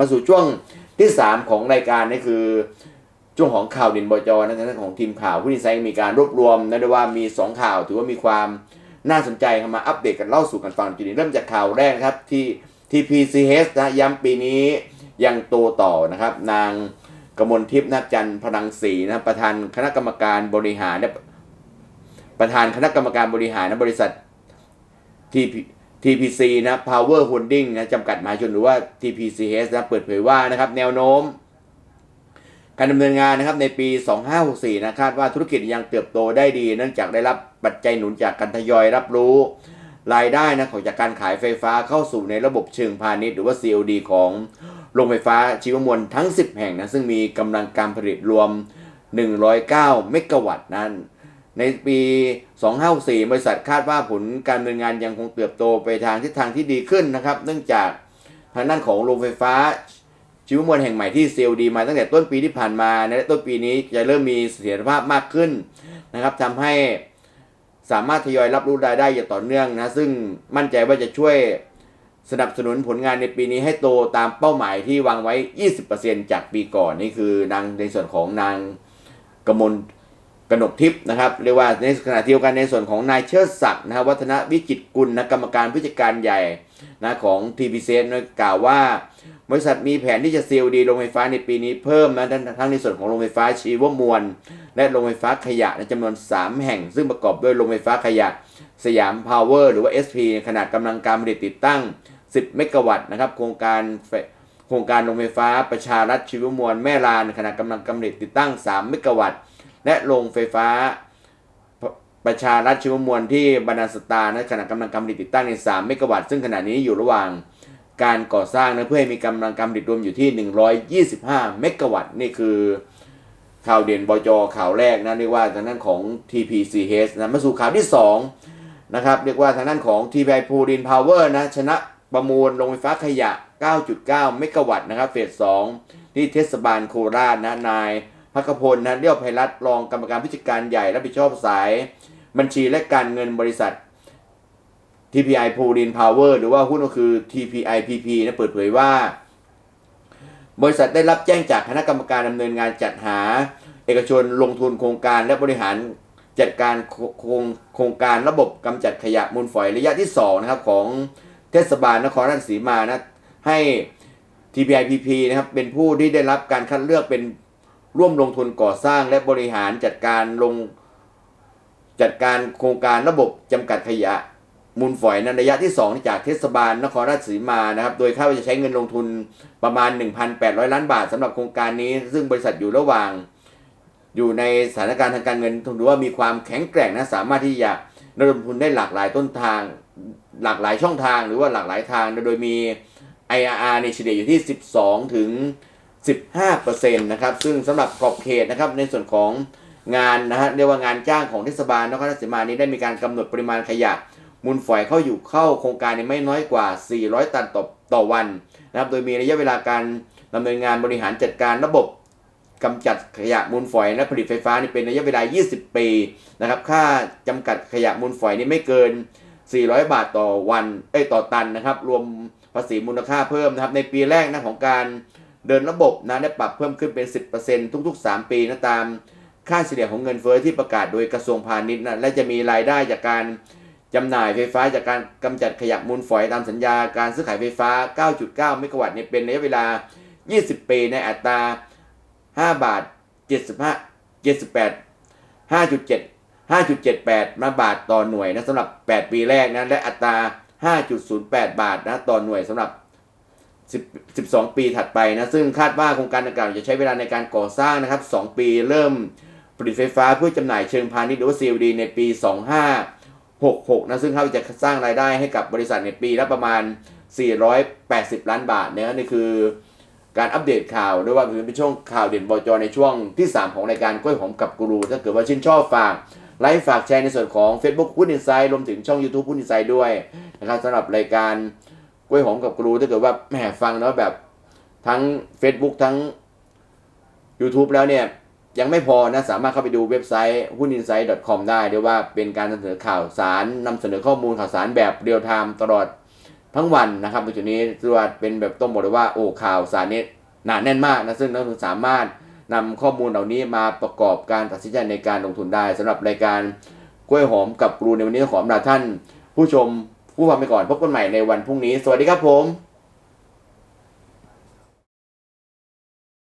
มาสู่ช่วงที่ 3 ของรายการนี่คือ ช่วงของข่าวเด่นบจนะทางด้านของทีมข่าวผู้ดีไซน์มีการรวบรวมนะด้ว่ามี 2 ข่าวถือว่ามีความน่าสนใจเข้ามาอัปเดตกันเล่าสู่กันฟังจุดนี้เริ่มจากข่าวแรกนะครับที่ TPCH นะย้ำปีนี้ยังโตต่อนะครับ นางกมลทิพย์นาคจันทร์พลังศรีนะประธานคณะกรรมการบริหารประธานคณะกรรมการบริหารนะบริษัท TP TPC นะ Power Holding นะจำกัดมหาชนหรือว่า TPCS นะเปิดเผยว่านะครับแนวโน้ม การดำเนินงานนะครับในปี 2564 นะคาดว่าธุรกิจยังเติบโตได้ดี เนื่องจากได้รับปัจจัยหนุนจากการทยอยรับรู้ รายได้นะของจากการขายไฟฟ้าเข้าสู่ในระบบเชิงพาณิชย์หรือว่า COD ของโรงไฟฟ้าชีวมวลทั้ง 10 แห่งนะซึ่งมีกำลังการผลิตรวม 109 เมกะวัตต์นั้น ในปี 2564 บริษัทคาดว่าผลการดำเนินงานยังคงเติบโตไปทางทิศทางที่ดีขึ้นนะครับ เนื่องจากทางด้านของโรงไฟฟ้า ชีวมวลแห่งใหม่ที่เซลดีมาตั้งแต่ต้นปีที่ผ่านมาและต้นปีนี้จะเริ่มมีเสถียรภาพมากขึ้นนะครับทำให้สามารถทยอยรับรู้รายได้อย่างต่อเนื่องนะ ซึ่งมั่นใจว่าจะช่วยสนับสนุนผลงานในปีนี้ให้โตตามเป้าหมายที่วางไว้ 20%จากปีก่อนนี่คือนางในส่วนของนางกมล กนกทิพย์นะครับเรียกว่าในขณะเดียวกันในส่วนของนายเชิดศักดิ์นะครับวัฒนวิจิตกุลนะกรรมการผู้จัดการใหญ่นะของ TPC นะกล่าวว่า บริษัทมีแผนที่จะซีลดีโรงไฟฟ้าในปีนี้เพิ่มนะทั้งในส่วนของโรงไฟฟ้าชีวมวล และโรงไฟฟ้าขยะในจำนวน 3 แห่ง ซึ่งประกอบด้วยโรงไฟฟ้าขยะ สยามพาวเวอร์หรือว่า SP ขนาดกำลังการผลิตติดตั้ง 10 เมกะวัตต์นะครับโครงการโครงการโรงไฟฟ้าประชารัฐชีวมวลแม่ลานขนาดกำลังการผลิตติดตั้ง 3 เมกะวัตต์ และโรงไฟฟ้าประชารัฐชีวมวลที่บรรดาสตาร์นะขณะกำลังการผลิตติดตั้งใน 3 เมกะวัตต์ซึ่งขณะนี้อยู่ระหว่างการก่อสร้างนะเพื่อให้มีกำลังการผลิตรวมอยู่ที่ 125 เมกะวัตต์นี่คือข่าวเด่นบจข่าวแรกนะเรียกว่าทางด้านของ TPCH นะมาสู่ข่าวที่ 2 นะครับ เรียกว่าทางด้านของ TPI p o o l i n Power นะชนะประมูลโรงไฟฟ้าขยะ 9.9 เมกะวัตต์นะครับเฟส 2 ที่เทศบาลโคราชนะนาย พักพลนะเลี้ยวไพรัตรองกรรมการผู้จัดการใหญ่รับผิดชอบสาย บัญชีและการเงินบริษัท TPI p o l i n Power หรือว่าหุ้นก็คือ TPIPP นะเปิดเผยว่า บริษัทได้รับแจ้งจากคณะกรรมการดำเนินงานจัดหา เอกชนลงทุนโครงการและบริหารจัดการโครงโครงการระบบกำจัดขยะมูลฝอยระยะที่2นะครับของเทศบาลนครราชสีมานะให้ TPIPP นะครับเป็นผู้ที่ได้รับการคัดเลือกเป็น ร่วมลงทุนก่อสร้างและบริหารจัดการลงจัดการโครงการระบบจำกัดขยะมูลฝอยในระยะที่ 2 จากเทศบาลนครราชสีมานะครับ โดยคาดว่าจะใช้เงินลงทุนประมาณ 1,800 ล้านบาทสำหรับโครงการนี้ ซึ่งบริษัทอยู่ระหว่าง อยู่ในสถานการณ์ทางการเงินถือว่ามีความแข็งแกร่งนะสามารถที่จะระดมทุนได้หลากหลายต้นทาง หลากหลายช่องทางหรือว่าหลากหลายทาง โดยมี IRR ในเฉลี่ยอยู่ที่ 12 ถึง 15%นะครับซึ่งสำหรับขอบเขตนะครับในส่วนของงานนะฮะเรียกว่างานจ้างของเทศบาลนครราชสีมานี้ได้มีการกำหนดปริมาณขยะมูลฝอยเข้าอยู่เข้าโครงการในไม่น้อยกว่า 400 ตันต่อต่อวันนะครับ โดยมีระยะเวลาการดำเนินงานบริหารจัดการระบบกำจัดขยะมูลฝอยและผลิตไฟฟ้านี่เป็นระยะเวลา 20 ปีนะครับ ค่าจำกัดขยะมูลฝอยนี่ไม่เกิน 400 บาทต่อวันเอ้ยต่อตันนะครับ รวมภาษีมูลค่าเพิ่มนะครับ ในปีแรกนะของการ เดินระบบนะได้ปรับเพิ่มขึ้นเป็น 10%ทุก ๆ 3 ปีนะตามค่าเฉลี่ยของเงินเฟ้อที่ประกาศโดยกระทรวงพาณิชย์นะและจะมีรายได้จากการจำหน่ายไฟฟ้าจากการกำจัดขยะมูลฝอยตามสัญญาการซื้อขายไฟฟ้า 9.9 เมกะวัตต์เนี่ยเป็นระยะเวลา 20 ปีในอัตรา 5 บาท 75 78 5.7 5.78 มาบาทต่อหน่วยนะสำหรับ 8 ปีแรกนะและอัตรา 5.08 บาทนะต่อหน่วยสำหรับ 10 12 ปีถัดไปนะซึ่งคาดว่าโครงการดังกล่าวจะใช้เวลาในการก่อสร้างนะครับ 2 ปีเริ่มผลิตไฟฟ้าเพื่อจำหน่ายเชิงพาณิชย์หรือว่า COD ในปี 2566 นะซึ่งเขาจะสร้างรายได้ให้กับบริษัทในปีละประมาณ 480 ล้านบาทนะนี่คือการอัปเดตข่าวด้วยว่าถือเป็นช่วงข่าวเด่นบจในช่วงที่ 3 ของรายการกล้วยหอมกับกูรู ถ้าเกิดว่าชื่นชอบฝากไลค์ฝากแชร์ในส่วนของ Facebook พุทธอินไซด์รวมถึงช่อง YouTube พุทธอินไซด์ด้วยนะครับสำหรับรายการ กล้วยหอมกับกรูถ้าเกิดว่าแหมฟังแล้วแบบทั้ง Facebook ทั้ง YouTube แล้วเนี่ย ยังไม่พอนะ สามารถเข้าไปดูเว็บไซต์หุ้น i n s i g h t c o m ได้เรียกว่าเป็นการนำเสนอข่าวสารนำเสนอข้อมูลข่าวสารแบบเรียลไทม์ตลอดทั้งวันนะครับในจุดนี้ถืว่เป็นแบบต้องบอกเลยว่าโอ้ข่าวสารนี้หนาแน่นมากนะซึ่งนักลงทุนสามารถนำข้อมูลเหล่านี้มาประกอบการตัดสินใจในการลงทุนได้สำหรับรายการกล้วยหอมกับกรูในวันนี้ขอมลาท่าน ผู้ชม ผู้ฟังไปก่อนพบกันใหม่ในวันพรุ่งนี้ สวัสดีครับผม